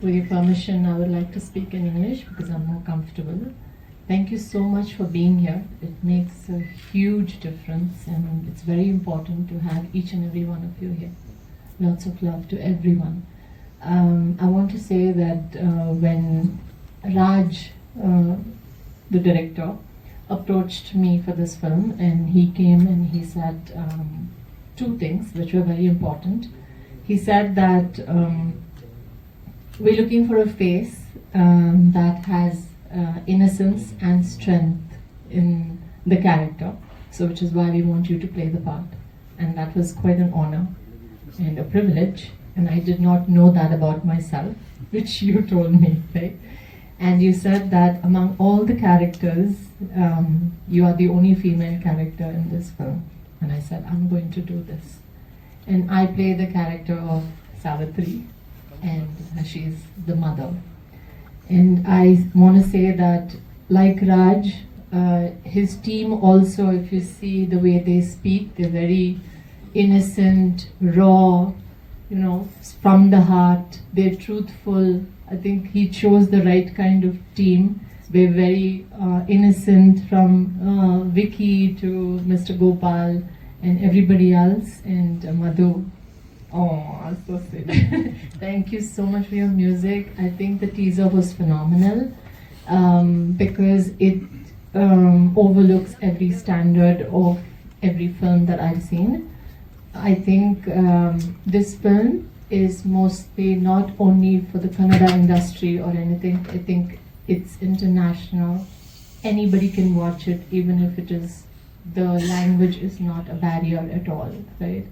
with your permission, I would like to speak in English because I'm more comfortable. Thank you so much for being here. It makes a huge difference, and it's very important to have each and every one of you here. Lots of love to everyone. Um, I want to say that uh, when Raj, uh, the director, approached me for this film, and he came and he said um, two things which were very important. He said that um, we're looking for a face um, that has uh, innocence and strength in the character. So, which is why we want you to play the part. And that was quite an honor and a privilege. And I did not know that about myself, which you told me, right? And you said that among all the characters, um, you are the only female character in this film. And I said, I'm going to do this. And I play the character of Savitri, and she's the mother. And I want to say that, like Raj, uh, his team also, if you see the way they speak, they're very innocent, raw, you know, from the heart. They're truthful. I think he chose the right kind of team. We're very uh, innocent from uh, Vicky to Mr. Gopal and everybody else, and uh, Madhu. Oh, so sweet. Thank you so much for your music. I think the teaser was phenomenal um, because it um, overlooks every standard of every film that I've seen. I think um, this film is mostly not only for the Kannada industry or anything. I think it's international. Anybody can watch it, even if it is the language is not a barrier at all, right?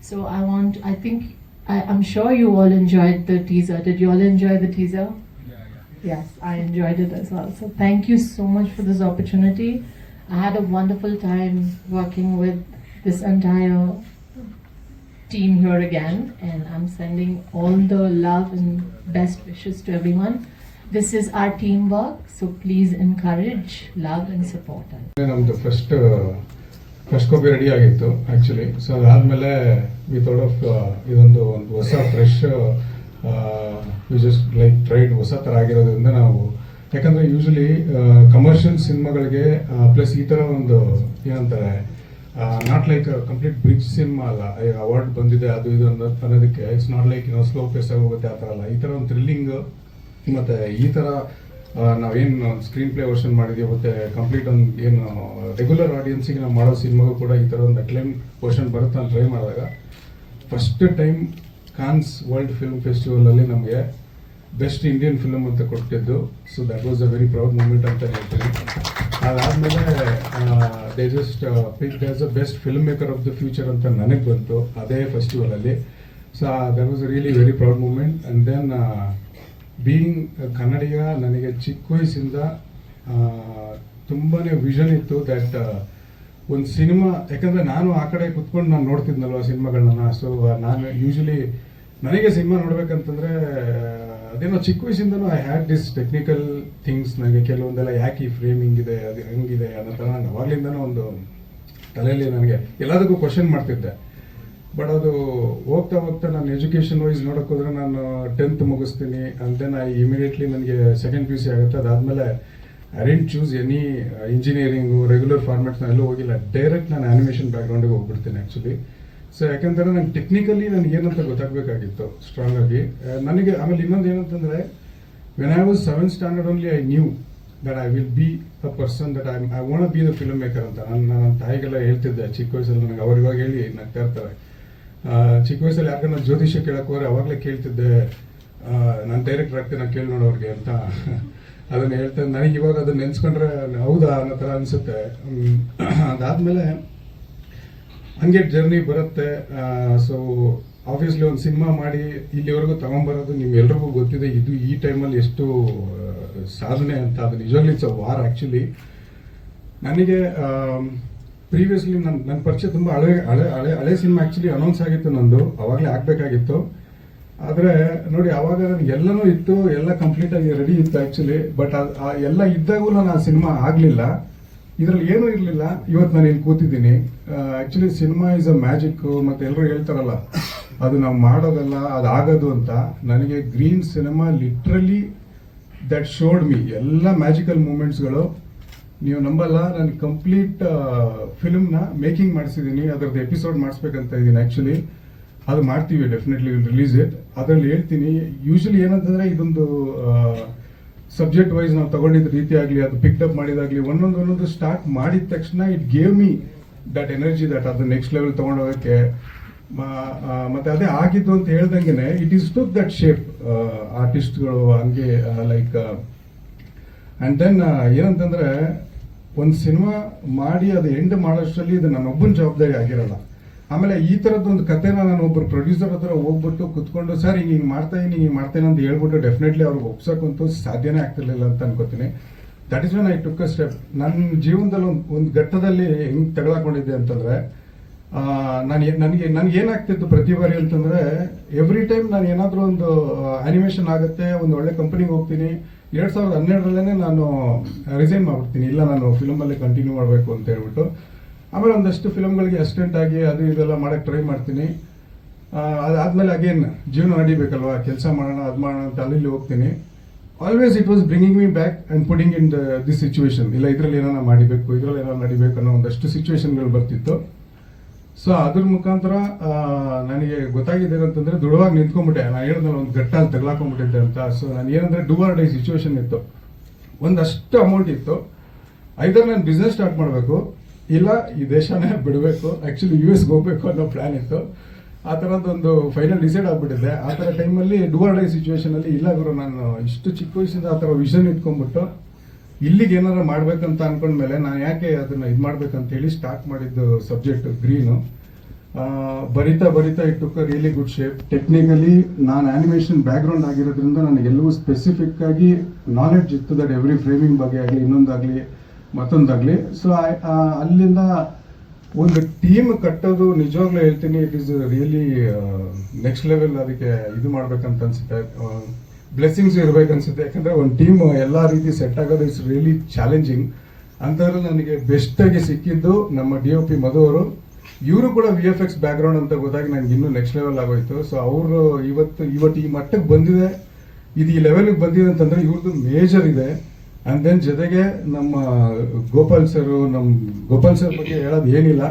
So I want, I think, I, am sure you all enjoyed the teaser. Did you all enjoy the teaser? Yeah, yeah. Yes, I enjoyed it as well. So thank you so much for this opportunity. I had a wonderful time working with this entire team here again, and I'm sending all the love and best wishes to everyone. This is our teamwork, so please encourage, love, and support us. I'm the first. Uh first copy ready ಆಗಿತ್ತು actually so ಅದಾದಮೇಲೆ we thought of ಇದೊಂದು ಒಂದು ಹೊಸ fresh just like tried ಹೊಸ ಥರ ಆಗಿರೋದ್ರಿಂದ ನಾವು, ಯಾಕಂದ್ರೆ ಯೂಶಲಿ ಕಮರ್ಷಿಯಲ್ ಸಿನಿಮಾಗಳಿಗೆ ಪ್ಲಸ್ ಈ ಥರ ಒಂದು ಏನಂತಾರೆ not like complete bridge cinema ಅಲ್ಲ ಅವಾರ್ಡ್ ಬಂದಿದೆ, ಅದು ಇದು ಅನ್ನೋ ಅನ್ನೋದಕ್ಕೆ ಇಟ್ಸ್ ನಾಟ್ ಲೈಕ್ ಏನೋ ಸ್ಲೋ ಪೇಸ್ ಆಗಿ ಹೋಗುತ್ತೆ, ಆ ಥರ ಅಲ್ಲ. ಈ ಥರ ಒಂದು ಥ್ರಿಲ್ಲಿಂಗ್ ಮತ್ತು ಈ ಥರ ನಾವೇನು ಸ್ಕ್ರೀನ್ ಪ್ಲೇ ವರ್ಷನ್ ಮಾಡಿದೀವಿ, ಮತ್ತೆ ಕಂಪ್ಲೀಟ್ ಒಂದು ಏನು ರೆಗ್ಯುಲರ್ ಆಡಿಯನ್ಸಿಗೆ ನಾವು ಮಾಡೋ ಸಿನಿಮಾಗೂ ಕೂಡ ಈ ಥರ ಒಂದು ಅಕ್ಲೇಮ್ ವರ್ಷನ್ ಬರುತ್ತೆ ಅಂತ ಟ್ರೈ ಮಾಡಿದಾಗ. First time Cannes world film ಫೆಸ್ಟಿವಲಲ್ಲಿ ನಮಗೆ ಬೆಸ್ಟ್ ಇಂಡಿಯನ್ ಫಿಲ್ಮ್ ಅಂತ ಕೊಟ್ಟಿದ್ದು. So that was a very proud moment ಅಂತ ಹೇಳ್ತೀನಿ. ಅದಾದಮೇಲೆ they just pick as a best filmmaker of the future ಅಂತ ನನಗೆ ಬಂತು, ಅದೇ ಫೆಸ್ಟಿವಲಲ್ಲಿ so that was really very proud moment and then being Kannadiga ನನಗೆ ಚಿಕ್ಕ ವಯಸ್ಸಿಂದ ತುಂಬಾ ವಿಷನ್ ಇತ್ತು ದಟ್ ಒಂದು ಸಿನಿಮಾ ಯಾಕಂದರೆ ನಾನು ಆ ಕಡೆ ಕುತ್ಕೊಂಡು ನಾನು ನೋಡ್ತಿದ್ನಲ್ವ ಸಿನಿಮಾಗಳನ್ನ. ಸೊ ನಾನು ಯೂಶಲಿ ನನಗೆ ಸಿನಿಮಾ ನೋಡ್ಬೇಕಂತಂದ್ರೆ ಅದೇನೋ ಚಿಕ್ಕ ವಯಸ್ಸಿಂದನೂ I had this technical things ನನಗೆ ಕೆಲವೊಂದೆಲ್ಲ ಯಾಕೆ ಈ ಫ್ರೇಮಿಂಗ್ ಇದೆ, ಅದು ಹೆಂಗಿದೆ ಅನ್ನೋ ಥರ ನಾನು ಅವಾಗ್ಲಿಂದನೂ ಒಂದು ತಲೆಯಲ್ಲಿ ನನಗೆ ಎಲ್ಲದಕ್ಕೂ ಕ್ವಶನ್ ಮಾಡ್ತಿದ್ದೆ. ಬಟ್ ಅದು ಹೋಗ್ತಾ ಹೋಗ್ತಾ ನಾನು ಎಜುಕೇಷನ್ ವೈಸ್ ನೋಡಕ್ ಹೋದ್ರೆ ನಾನು ಟೆಂತ್ ಮುಗಿಸ್ತೀನಿ ಅಂತ ದೆನ್ ಐ ಇಮಿಡಿಯೇಟ್ಲಿ ನನಗೆ ಸೆಕೆಂಡ್ ಪಿ ಯು ಸಿ ಆಗುತ್ತೆ. ಅದಾದಮೇಲೆ I didn't choose any engineering regular formats ಎಲ್ಲೂ ಹೋಗಿಲ್ಲ. ಡೈರೆಕ್ಟ್ ನಾನು ಆನಿಮೇಷನ್ ಬ್ಯಾಕ್ಗ್ರೌಂಡಿಗೆ ಹೋಗ್ಬಿಡ್ತೀನಿ ಆ್ಯಕ್ಚುಲಿ ಸೊ ಯಾಕಂದ್ರೆ ನಂಗೆ ಟೆಕ್ನಿಕಲಿ ನನಗೆ ಏನಂತ ಗೊತ್ತಾಗಬೇಕಾಗಿತ್ತು ಸ್ಟ್ರಾಂಗ್ ಆಗಿ. ನನಗೆ ಆಮೇಲೆ ಇನ್ನೊಂದು ಏನಂತಂದ್ರೆ when I was seventh standard only I knew that I will be a person that I I want be the filmmaker ಅಂತ. ನಾನು ನನ್ನ ತಾಯಿಗೆಲ್ಲ ಹೇಳ್ತಿದ್ದೆ, ಚಿಕ್ಕ ವಯಸ್ಸಲ್ಲಿ ನನಗೆ ಅವ್ರು ಇವಾಗ ಹೇಳಿ ನಗ್ತಾ ಇರ್ತಾರೆ. ಚಿಕ್ಕ ವಯಸ್ಸಲ್ಲಿ ಯಾಕಂದ್ರೆ ಜ್ಯೋತಿಷ್ಯ ಕೇಳಕ್ಕೆ ಹೋದ್ರೆ ಅವಾಗಲೇ ಕೇಳ್ತಿದ್ದೆ ನಾನು ಡೈರೆಕ್ಟ್ ಆಗ್ತೀನಿ, ನಾನು ಕೇಳಿ ನೋಡೋರ್ಗೆ ಅಂತ. ಅದನ್ನ ಹೇಳ್ತೇನೆ ನನಗೆ ಇವಾಗ ಅದನ್ನ ನೆನೆಸ್ಕೊಂಡ್ರೆ ಹೌದಾ ಅನ್ನೋ ಥರ ಅನ್ಸುತ್ತೆ. ಅದಾದಮೇಲೆ ಅದಾದ್ಮೇಲೆ ಹಂಗೆ ಜರ್ನಿ ಬರುತ್ತೆ. ಸೊ ಆಫೀಸ್ಲಿ ಒಂದು ಸಿನಿಮಾ ಮಾಡಿ ಇಲ್ಲಿವರೆಗೂ ತಗೊಂಬರೋದು ನಿಮ್ಗೆಲ್ರಿಗೂ ಗೊತ್ತಿದೆ. ಇದು ಈ ಟೈಮಲ್ಲಿ ಎಷ್ಟು ಸಾಧನೆ ಅಂತ. ಅದು ನಿಜವಾಗ್ಲೂ ಇಟ್ಸ್ ಅ ವಾರ್ ಆ್ಯಕ್ಚುಲಿ ನನಗೆ ಪ್ರೀವಿಯಸ್ಲಿ ನನ್ನ ನನ್ನ ಪರಿಚಯ ತುಂಬ ಹಳೆ ಹಳೆ ಹಳೆ ಹಳೆ ಸಿನಿಮಾ ಆ್ಯಕ್ಚುಲಿ ಅನೌನ್ಸ್ ಆಗಿತ್ತು ನಂದು. ಅವಾಗಲೇ ಆಗಬೇಕಾಗಿತ್ತು. ಆದರೆ ನೋಡಿ ಆವಾಗ ನನಗೆ ಎಲ್ಲನೂ ಇತ್ತು, ಎಲ್ಲ ಕಂಪ್ಲೀಟಾಗಿ ರೆಡಿ ಇತ್ತು ಆ್ಯಕ್ಚುಲಿ ಬಟ್ ಅದು ಆ ಎಲ್ಲ ಇದ್ದಾಗೂ ನಾನು ಆ ಸಿನಿಮಾ ಆಗಲಿಲ್ಲ. ಇದರಲ್ಲಿ ಏನೂ ಇರಲಿಲ್ಲ. ಇವತ್ತು ನಾನು ಇಲ್ಲಿ ಕೂತಿದ್ದೀನಿ. Actually cinema is a magic ಮತ್ತು ಎಲ್ಲರೂ ಹೇಳ್ತಾರಲ್ಲ, ಅದು ನಾವು ಮಾಡೋದಲ್ಲ, ಅದು ಆಗೋದು ಅಂತ. ನನಗೆ green cinema literally that showed me ಎಲ್ಲ ಮ್ಯಾಜಿಕಲ್ ಮೂಮೆಂಟ್ಸ್ಗಳು ನೀವು ನಂಬಲ್ಲ, ನಾನು ಕಂಪ್ಲೀಟ್ ಫಿಲ್ಮ್ನ ಮೇಕಿಂಗ್ ಮಾಡಿಸಿದ್ದೀನಿ ಅದರದ್ದು ಎಪಿಸೋಡ್ ಮಾಡಿಸ್ಬೇಕಂತ ಇದ್ದೀನಿ ಆ್ಯಕ್ಚುಲಿ ಅದು ಮಾಡ್ತೀವಿ ಡೆಫಿನೆಟ್ಲಿ ರಿಲೀಸ್ ಇಟ್ ಅದರಲ್ಲಿ ಹೇಳ್ತೀನಿ ಯೂಶಲಿ ಏನಂತಂದ್ರೆ ಇದೊಂದು ಸಬ್ಜೆಕ್ಟ್ ವೈಸ್ ನಾವು ತಗೊಂಡಿದ್ದ ರೀತಿ ಆಗಲಿ, ಅದು ಪಿಕ್ ಅಪ್ ಮಾಡಿದಾಗಲಿ, ಒಂದೊಂದು ಒಂದೊಂದು ಸ್ಟಾರ್ಟ್ ಮಾಡಿದ ತಕ್ಷಣ it gave me that energy that ಅದು ನೆಕ್ಸ್ಟ್ ಲೆವೆಲ್ ತಗೊಂಡೋಗಕ್ಕೆ ಮತ್ತೆ ಅದೇ ಆಗಿದ್ದು ಅಂತ ಹೇಳ್ದಂಗೆ it is to that shape ಆರ್ಟಿಸ್ಟ್ಗಳು ಹಂಗೆ ಲೈಕ್ ಅಂಡ್ ದೆನ್ ಏನಂತಂದ್ರೆ ಒಂದು ಸಿನಿಮಾ ಮಾಡಿ ಅದು ಎಂಡ್ ಮಾಡೋಷ್ಟರಲ್ಲಿ ಇದು ನನ್ನೊಬ್ಬನ ಜವಾಬ್ದಾರಿ ಆಗಿರಲ್ಲ. ಆಮೇಲೆ ಈ ಥರದ್ದೊಂದು ಕಥೆನ ನಾನು ಒಬ್ಬರು ಪ್ರೊಡ್ಯೂಸರ್ ಹತ್ರ ಹೋಗ್ಬಿಟ್ಟು ಕುತ್ಕೊಂಡು, ಸರ್, ಹಿಂಗೆ ಹಿಂಗೆ ಮಾಡ್ತಾ ಹಿಂಗೆ ಮಾಡ್ತೇನೆ ಅಂತ ಹೇಳ್ಬಿಟ್ಟು ಡೆಫಿನೆಟ್ಲಿ ಅವ್ರಿಗೆ ಒಪ್ಸಕ್ಕಂತೂ ಸಾಧ್ಯನೇ ಆಗ್ತಿರ್ಲಿಲ್ಲ ಅಂತ ಅನ್ಕೋತೀನಿ. That is when I took a step ನನ್ನ ಜೀವನದಲ್ಲಿ ಒಂದು ಒಂದು ಘಟ್ಟದಲ್ಲಿ ಹೆಂಗೆ ತೆಗೆದಾಕೊಂಡಿದ್ದೆ ಅಂತಂದ್ರೆ ನಾನು ನನಗೆ ನನಗೆ ಏನಾಗ್ತಿತ್ತು ಪ್ರತಿ ಬಾರಿ ಅಂತಂದ್ರೆ ಎವ್ರಿ ಟೈಮ್ ನಾನು ಏನಾದರೂ ಒಂದು ಅನಿಮೇಷನ್ ಆಗುತ್ತೆ, ಒಂದು ಒಳ್ಳೆ ಕಂಪನಿಗೆ ಹೋಗ್ತೀನಿ, ಎರಡು ಸಾವಿರದ ಹನ್ನೆರಡರಲ್ಲೇ ನಾನು ರಿಸೈನ್ ಮಾಡ್ಬಿಡ್ತೀನಿ. ಇಲ್ಲ, ನಾನು ಫಿಲಮಲ್ಲಿ ಕಂಟಿನ್ಯೂ ಮಾಡಬೇಕು ಅಂತ ಹೇಳ್ಬಿಟ್ಟು. ಆಮೇಲೆ ಒಂದಷ್ಟು ಫಿಲಮ್ಗಳಿಗೆ ಅಸಿಸ್ಟೆಂಟ್ ಆಗಿ ಅದು ಇದೆಲ್ಲ ಮಾಡಕ್ಕೆ ಟ್ರೈ ಮಾಡ್ತೀನಿ. ಅದಾದ್ಮೇಲೆ ಅಗೇನ್ ಜೀವನ ನಡಿಬೇಕಲ್ವಾ? ಕೆಲಸ ಮಾಡೋಣ, ಅದು ಮಾಡೋಣ ಅಂತ ಅಲ್ಲಿ ಹೋಗ್ತೀನಿ. Always it was bringing me back and putting in this situation ಇಲ್ಲ, ಇದರಲ್ಲಿ ಏನಾರ ಮಾಡಿಬೇಕು, ಇದರಲ್ಲಿ ಏನಾರ ನಡಿಬೇಕು ಅನ್ನೋ ಒಂದಷ್ಟು ಸಿಚುವೇಶನ್ಗಳು ಬರ್ತಿತ್ತು. ಸೊ ಅದ್ರ ಮುಖಾಂತರ ನನಗೆ ಗೊತ್ತಾಗಿದೆ ಅಂತಂದ್ರೆ ದೃಢವಾಗಿ ನಿಂತ್ಕೊಂಡ್ಬಿಟ್ಟೆ. ನಾನು ಹೇಳಿದ್ನಲ್ಲ, ಒಂದು ಗಟ್ಟಲ್ಲಿ ತಗ್ಲಾಕೊಂಡ್ಬಿಟ್ಟಿದ್ದೆ ಅಂತ. ಸೊ ನಾನು ಏನಂದ್ರೆ ಡೂ ಆರ್ ಡೈ ಸಿಚುವೇಶನ್ ಇತ್ತು. ಒಂದಷ್ಟು ಅಮೌಂಟ್ ಇತ್ತು. ಐದರ್ ನಾನು ಬಿಸ್ನೆಸ್ ಸ್ಟಾರ್ಟ್ ಮಾಡಬೇಕು, ಇಲ್ಲ ಈ ದೇಶನೇ ಬಿಡಬೇಕು ಆ್ಯಕ್ಚುಲಿ ಯು ಎಸ್ಗೆ ಹೋಗ್ಬೇಕು ಅನ್ನೋ ಪ್ಲಾನ್ ಇತ್ತು. ಆ ಥರದ್ದೊಂದು ಫೈನಲ್ ಡಿಸೈಡ್ ಆಗಿಬಿಟ್ಟಿದೆ ಆ ಥರ ಟೈಮಲ್ಲಿ ಡೂ ಆರ್ ಡೈ ಸಿಚುವೇಶನಲ್ಲಿ ಇಲ್ಲ ಗುರು, ನಾನು ಇಷ್ಟು ಚಿಕ್ಕ ವಯಸ್ಸಿಂದ ಆ ಥರ ವಿಷನ್ ಇಟ್ಕೊಂಡ್ಬಿಟ್ಟು ಇಲ್ಲಿಗೆ ಏನಾರ ಮಾಡ್ಬೇಕಂತ ಅನ್ಕೊಂಡ್ಮೇಲೆ ನಾನು ಯಾಕೆ ಅದನ್ನ ಇದು ಮಾಡ್ಬೇಕಂತ ಹೇಳಿ ಸ್ಟಾರ್ಟ್ ಮಾಡಿದ್ದು ಸಬ್ಜೆಕ್ಟ್ ಗ್ರೀನು. ಬರಿತಾ ಬರಿತಾ ಇಟ್ಟು ರಿಯಲಿ ಗುಡ್ ಶೇಪ್ ಟೆಕ್ನಿಕಲಿ ನಾನು ಆನಿಮೇಷನ್ ಬ್ಯಾಕ್ಗ್ರೌಂಡ್ ಆಗಿರೋದ್ರಿಂದ ನನಗೆಲ್ಲವೂ ಸ್ಪೆಸಿಫಿಕ್ ಆಗಿ ನಾಲೆಡ್ಜ್ ಇತ್ತು ದಟ್ ಎವ್ರಿ ಫ್ರೇಮಿಂಗ್ ಬಗ್ಗೆ ಆಗಲಿ, ಇನ್ನೊಂದಾಗಲಿ, ಮತ್ತೊಂದಾಗಲಿ. ಸೊ ಅಲ್ಲಿಂದ ಒಂದು ಟೀಮ್ ಕಟ್ಟೋದು ನಿಜವಾಗ್ಲೂ ಹೇಳ್ತೀನಿ it is really next level ಅದಕ್ಕೆ ಇದು ಮಾಡ್ಬೇಕಂತ ಅನ್ಸುತ್ತೆ. ಬ್ಲೆಸ್ಸಿಂಗ್ಸ್ ಇರ್ಬೇಕನ್ಸುತ್ತೆ ಯಾಕಂದರೆ ಒಂದು ಟೀಮ್ ಎಲ್ಲ ರೀತಿ ಸೆಟ್ ಆಗೋದು ಇಟ್ಸ್ ರಿಯಲಿ ಚಾಲೆಂಜಿಂಗ್ ಅಂಥದ್ರಲ್ಲಿ ನನಗೆ ಬೆಸ್ಟಾಗಿ ಸಿಕ್ಕಿದ್ದು ನಮ್ಮ ಡಿ ಒ ಪಿ ಮಧು ಅವರು. ಇವರು ಕೂಡ ವಿ ಎಫ್ ಎಕ್ಸ್ ಬ್ಯಾಕ್ಗ್ರೌಂಡ್ ಅಂತ ಗೊತ್ತಾಗಿ ನನಗೆ ಇನ್ನೂ ನೆಕ್ಸ್ಟ್ ಲೆವೆಲ್ ಆಗೋಯ್ತು. ಸೊ ಅವರು ಇವತ್ತು ಇವತ್ತು ಈ ಮಟ್ಟಕ್ಕೆ ಬಂದಿದೆ. ಇದು ಈ ಲೆವೆಲ್ಗೆ ಬಂದಿದೆ ಅಂತಂದರೆ ಇವ್ರದ್ದು ಮೇಜರ್ ಇದೆ. ಆ್ಯಂಡ್ ದೆನ್ ಜೊತೆಗೆ ನಮ್ಮ ಗೋಪಾಲ್ ಸರ್ ನಮ್ಮ ಗೋಪಾಲ್ ಸರ್ ಬಗ್ಗೆ ಹೇಳೋದು ಏನಿಲ್ಲ.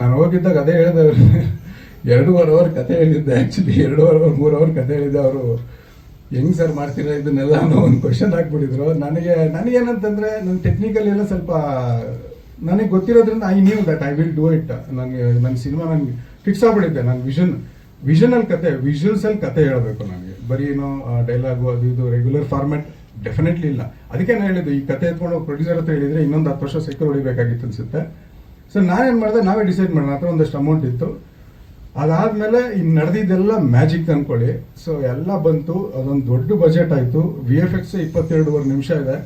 ನಾನು ಹೋಗಿದ್ದಾಗ ಅದೇ ಹೇಳಿದೆ ಎರಡೂವರೆ ಅವರ್ ಕತೆ ಹೇಳಿದ್ದೆ ಆಕ್ಚುಲಿ ಎರಡೂವರೆ ಅವರ್ ಮೂರು ಅವರ್ ಕತೆ ಹೇಳಿದ್ದೆ ಅವರು. ಹೆಂಗ್ ಸರ್ ಮಾಡ್ತೀರಾ ಇದನ್ನೆಲ್ಲ ಅನ್ನೋ ಒಂದು ಕ್ವಶನ್ ಹಾಕ್ಬಿಟ್ಟಿದ್ರು. ನನಗೆ, ನನಗೇನಂತಂದ್ರೆ ನನ್ನ ಟೆಕ್ನಿಕಲ್ ಎಲ್ಲ ಸ್ವಲ್ಪ ನನಗೆ ಗೊತ್ತಿರೋದ್ರಿಂದ I knew that I will do it ನನಗೆ ನನ್ನ ಸಿನಿಮಾ ನನಗೆ ಫಿಕ್ಸ್ ಆಗ್ಬಿಟ್ಟಿದ್ದೆ ನನ್ನ ವಿಷನ್ ವಿಷನಲ್ಲಿ ಕತೆ ವಿಜುವಲ್ಸ್ ಅಲ್ಲಿ ಕತೆ ಹೇಳಬೇಕು ನನಗೆ. ಬರೀ ಏನೋ ಡೈಲಾಗು ಅದು ಇದು ರೆಗ್ಯುಲರ್ ಫಾರ್ಮ್ಯಾಟ್ ಡೆಫಿನೆಟ್ಲಿ ಇಲ್ಲ. ಅದಕ್ಕೆ ನಾನು ಹೇಳಿದ್ದು, ಈ ಕತೆ ಎತ್ಕೊಂಡು ಪ್ರೊಡ್ಯೂಸರ್ ಹತ್ರ ಹೇಳಿದ್ರೆ ಇನ್ನೊಂದು ಹತ್ತು ವರ್ಷ ಸೈಕಲ್ ಹೊಡಿಬೇಕಾಗಿತ್ತು ಅನ್ಸುತ್ತೆ. ಸೊ ನಾನೇನು ಮಾಡಿದೆ, ನಾವೇ ಡಿಸೈಡ್ ಮಾಡೋಣ ಹತ್ರ ಒಂದಷ್ಟು ಅಮೌಂಟ್ ಇತ್ತು. ಅದಾದ್ಮೇಲೆ ಇನ್ನು ನಡೆದಿದ್ದೆಲ್ಲ ಮ್ಯಾಜಿಕ್ ಅನ್ಕೊಳ್ಳಿ. ಸೊ ಎಲ್ಲ ಬಂತು. ಅದೊಂದು ದೊಡ್ಡ ಬಜೆಟ್ ಆಯಿತು. ವಿ ಎಫ್ ಎಕ್ಸ್ ಇಪ್ಪತ್ತೆರಡುವರೆ ನಿಮಿಷ ಇದೆ.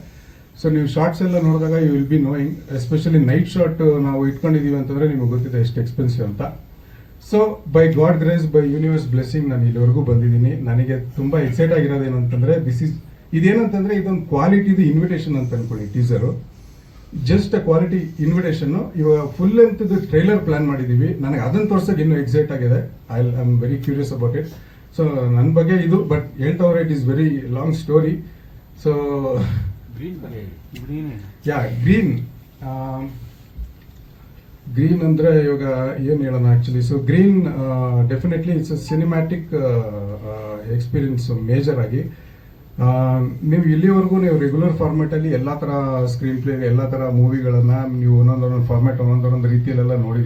ಸೊ ನೀವು ಶಾರ್ಟ್ಸ್ ಎಲ್ಲ ನೋಡಿದಾಗ you will be knowing especially night short ನಾವು ಇಟ್ಕೊಂಡಿದೀವಿ ಅಂತಂದ್ರೆ ನಿಮಗೆ ಗೊತ್ತಿದೆ ಎಷ್ಟು ಎಕ್ಸ್ಪೆನ್ಸಿವ್ ಅಂತ. So by God grace by universe blessing ನಾನು ಇಲ್ಲಿವರೆಗೂ ಬಂದಿದ್ದೀನಿ. ನನಗೆ ತುಂಬ ಎಕ್ಸೈಟ್ ಆಗಿರೋದು ಏನು ಅಂತಂದ್ರೆ ದಿಸ್ ಇಸ್ ಇದೇನಂತಂದ್ರೆ ಇದೊಂದು ಕ್ವಾಲಿಟಿದು ಇನ್ವಿಟೇಷನ್ ಅಂತ ಅನ್ಕೊಳ್ಳಿ ಟೀಸರು ಜಸ್ಟ್ ಕ್ವಾಲಿಟಿ ಇನ್ವಿಟೇಷನ್ ಇವಾಗ ಫುಲ್ ಲೆಂತ್ ಟ್ರೈಲರ್ ಪ್ಲಾನ್ ಮಾಡಿದೀವಿ. ನನಗೆ ಅದನ್ನ ತೋರ್ಸಕ್ಕೆ ಇನ್ನೂ ಎಕ್ಸೈಟ್ ಆಗಿದೆ. I I am very curious about it so ನನ್ನ ಬಗ್ಗೆ ಇದು but ಹೇಳ್ತವ್ರೆ it is very long story so yeah green green ಅಂದರೆ ಇವಾಗ ಏನು ಹೇಳೋಣ actually so green definitely it's cinematic experience major ಆಗಿ. ನೀವು ಇಲ್ಲಿವರೆಗೂ ನೀವು ರೆಗ್ಯುಲರ್ ಫಾರ್ಮ್ಯಾಟ್ ಅಲ್ಲಿ ಎಲ್ಲಾ ತರ ಸ್ಕ್ರೀನ್ ಪ್ಲೇ ಎಲ್ಲ ತರ ಮೂವಿಗಳನ್ನ ನೀವು ಒಂದೊಂದೊಂದೊಂದು ಫಾರ್ಮೆಟ್ ಒಂದೊಂದೊಂದು ರೀತಿಯಲ್ಲೆಲ್ಲ ನೋಡಿ